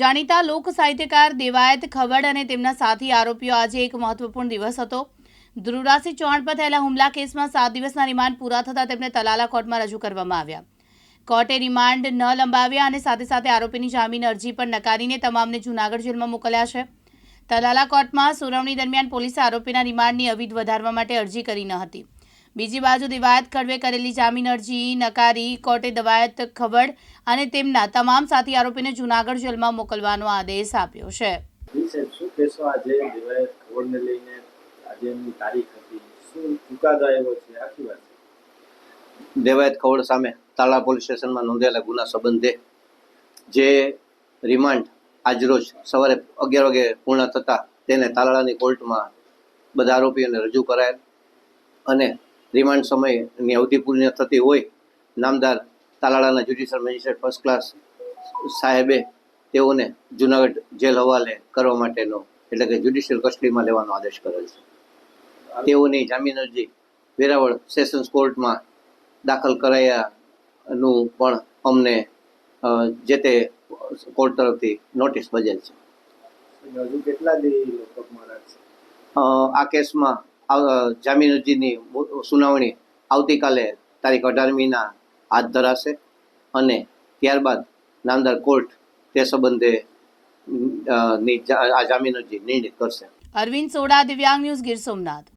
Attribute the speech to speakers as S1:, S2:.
S1: જાણીતા લોક સાહિત્યકાર દેવાયત ખવડ અને તેમના સાથી આરોપીઓ આજે એક મહત્વપૂર્ણ દિવસ હતો. ધ્રુવરાજસિંહ ચૌહાણ પર થયેલા હુમલા કેસમાં સાત દિવસના રિમાન્ડ પૂરા થતાં તેમને તલાલા કોર્ટમાં રજૂ કરવામાં આવ્યા. કોર્ટે રિમાન્ડ ન લંબાવ્યા અને સાથે સાથે આરોપીની જામીન અરજી પણ નકારીને તમામને જૂનાગઢ જેલમાં મોકલ્યા છે. તલાલા કોર્ટમાં સુનાવણી દરમિયાન પોલીસે આરોપીના રિમાન્ડની અવિધ વધારવા માટે અરજી કરી ન હતી. બીજી બાજુ દિવાયત ખડવે કરેલી જામીન અરજી નકારી કોર્ટે દવાયત ખવડ અને તેમના તમામ સાથી આરોપીને જૂનાગઢ જેલમાં મોકલવાનો આદેશ આપ્યો છે.
S2: દેવાયત ખવડ સામે તાલા પોલીસ સ્ટેશનમાં નોંધાયેલા ગુના સંબંધે જે રિમાન્ડ આજરોજ સવારે અગિયાર વાગે પૂર્ણ થતાં તેને તાલાળાની કોર્ટમાં બધા આરોપીઓને રજૂ કરાયેલ અને રિમાન્ડ સમયની અવધિ પૂર્ણ થતી હોય નામદાર તાલાળાના જ્યુડિશિયલ મેજિસ્ટ્રેટ ફર્સ્ટ ક્લાસ સાહેબે તેઓને જુનાગઢ જેલ હવાલે કરવા માટેનો એટલે કે જ્યુડિશિયલ કસ્ટડીમાં લેવાનો આદેશ કરેલ છે. તેઓની જામીન અરજી વેરાવળ સેશન્સ કોર્ટમાં દાખલ કરાયાનું પણ અમને જે તે કોર્ટ તરફથી નોટિસ બજેલ છે.
S3: કેટલા
S2: આ કેસમાં જામીન અરજીની સુનાવણી આવતીકાલે તારીખ અઢારમીના હાથ ધરાશે અને ત્યારબાદ નામદાર કોર્ટ તે સંબંધે આ જામીન અરજી નિર્ણય કરશે.
S1: અરવિંદ સોડા, દિવ્યાંગ ન્યૂઝ ગીર સોમનાથ.